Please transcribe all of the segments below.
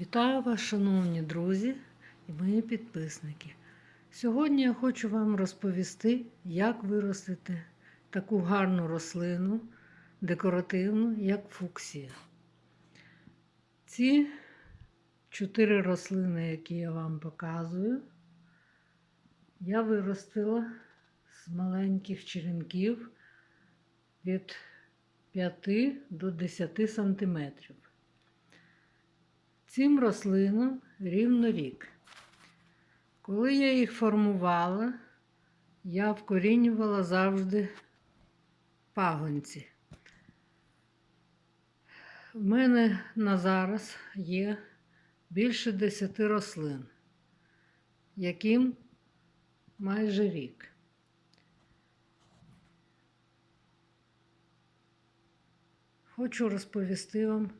Вітаю вас, шановні друзі і мої підписники. Сьогодні я хочу вам розповісти, як виростити таку гарну рослину, декоративну, як фуксія. Ці чотири рослини, які я вам показую, я виростила з маленьких черенків від 5 до 10 сантиметрів. Цим рослинам рівно рік. Коли я їх формувала, я вкорінювала завжди пагонці. У мене на зараз є більше 10 рослин, яким майже рік. Хочу розповісти вам,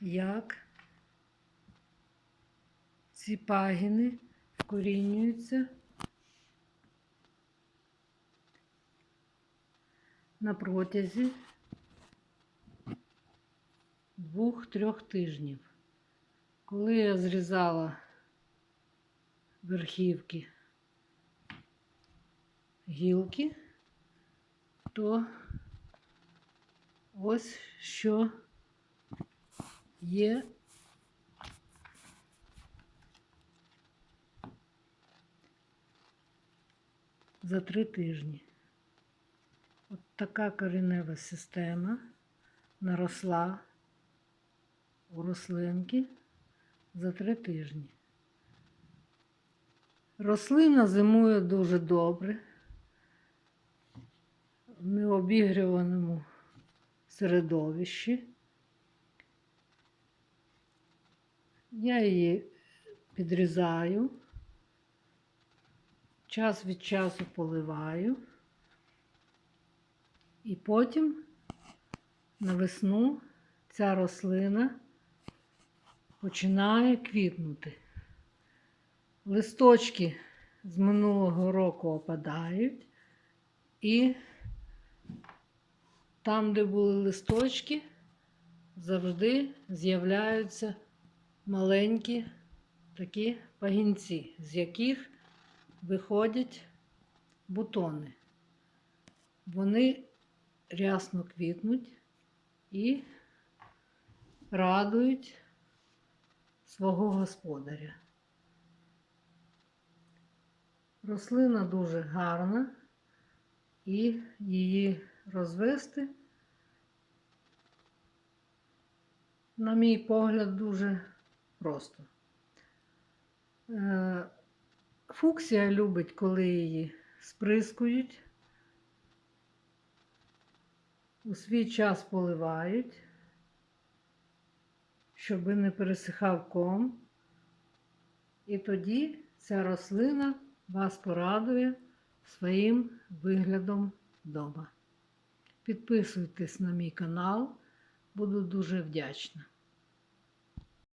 як ці пагіни вкорінюються на протязі двох-трьох тижнів. Коли я зрізала верхівки гілки, то ось що є за три тижні. От така коренева система наросла у рослинки за три тижні. Рослина зимує дуже добре в необігріваному середовищі. Я її підрізаю час від часу поливаю, і потім на весну ця рослина починає квітнути. Листочки з минулого року опадають, і там, де були листочки, завжди з'являються маленькі такі пагінці, з яких виходять бутони. Вони рясно квітнуть і радують свого господаря. Рослина дуже гарна і її розвести, на мій погляд, дуже просто. Фуксія любить, коли її сприскують, у свій час поливають, щоб не пересихав ком. І тоді ця рослина вас порадує своїм виглядом вдома. Підписуйтесь на мій канал, буду дуже вдячна.